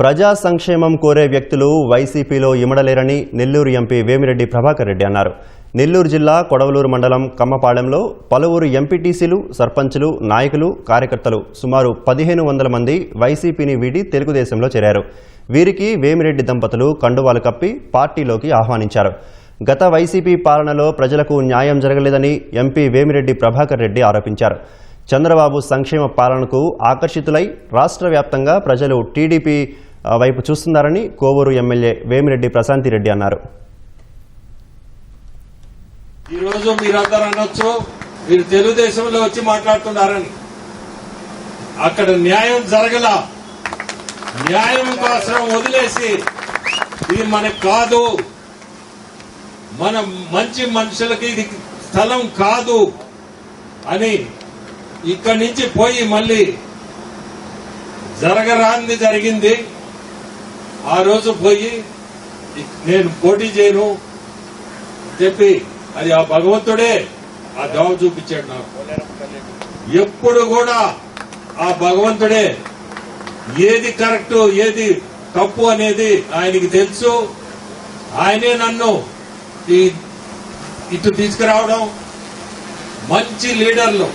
ప్రజా సంక్షేమం కోరే వ్యక్తులు వైసీపీలో ఇమడలేరని నెల్లూరు ఎంపీ వేమిరెడ్డి ప్రభాకర్ రెడ్డి అన్నారు. నెల్లూరు జిల్లా కొడవలూరు మండలం కమ్మపాడెంలో పలువురు ఎంపీటీసీలు సర్పంచులు నాయకులు కార్యకర్తలు సుమారు పదిహేను వందల మంది వైసీపీని వీడి తెలుగుదేశంలో చేరారు. వీరికి వేమిరెడ్డి దంపతులు కండువాలు కప్పి పార్టీలోకి ఆహ్వానించారు. గత వైసీపీ పాలనలో ప్రజలకు న్యాయం జరగలేదని ఎంపీ వేమిరెడ్డి ప్రభాకర్ రెడ్డి ఆరోపించారు. చంద్రబాబు సంక్షేమ పాలనకు ఆకర్షితులై రాష్ట్ర వ్యాప్తంగా ప్రజలు టీడీపీ వైపు చూస్తున్నారని కోవూరు ఎమ్మెల్యే వేమిరెడ్డి ప్రశాంతిరెడ్డి అన్నారు. ఈరోజు మీరందరూ అనొచ్చు మీరు తెలుగుదేశంలో వచ్చి మాట్లాడుతున్నారని. అక్కడ న్యాయం జరగల న్యాయం కోసం వదిలేసి ఇది మనకు కాదు. మన మంచి మనుషులకి ఇది స్థలం కాదు అని ఇక్కడి నుంచి పోయి మళ్ళీ జరగరాంది జరిగింది. ఆ రోజు పోయి నేను పోటీ చేయను చెప్పి అది ఆ భగవంతుడే ఆ దోవ చూపించాడు నాకు. ఎప్పుడు కూడా ఆ భగవంతుడే ఏది కరెక్ట్ ఏది తప్పు అనేది ఆయనకి తెలుసు. ఆయనే నన్ను ఈ ఇటు తీసుకురావడం మంచి లీడర్లు.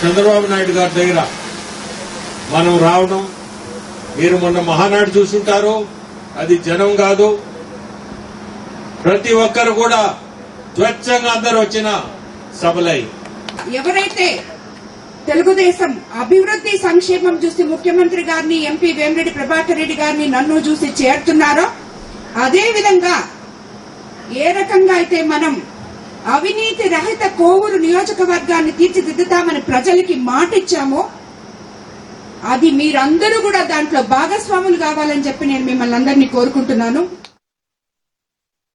చంద్రబాబు నాయుడు గారి దగ్గర మనం రావడం మీరు మొన్న మహానాడు చూసుంటారు అది జనం కాదు. ప్రతి ఒక్కరు కూడా స్వచ్ఛంగా అందరు వచ్చిన సభలై. ఎవరైతే తెలుగుదేశం అభివృద్ధి సంక్షేమం చూసి ముఖ్యమంత్రి గారిని ఎంపీ వేమిరెడ్డి ప్రభాకర్ రెడ్డి గారిని నన్ను చూసి చేరుతున్నారో అదే విధంగా ఏ రకంగా అయితే మనం అవినీతి రహిత కోవూరు నియోజకవర్గాన్ని తీర్చిదిద్దుతామని ప్రజలకి మాటిచ్చామో అది మీరందరూ కూడా దాంట్లో భాగస్వాములు కావాలని చెప్పి నేను మిమ్మల్ని అందరినీ కోరుకుంటున్నాను.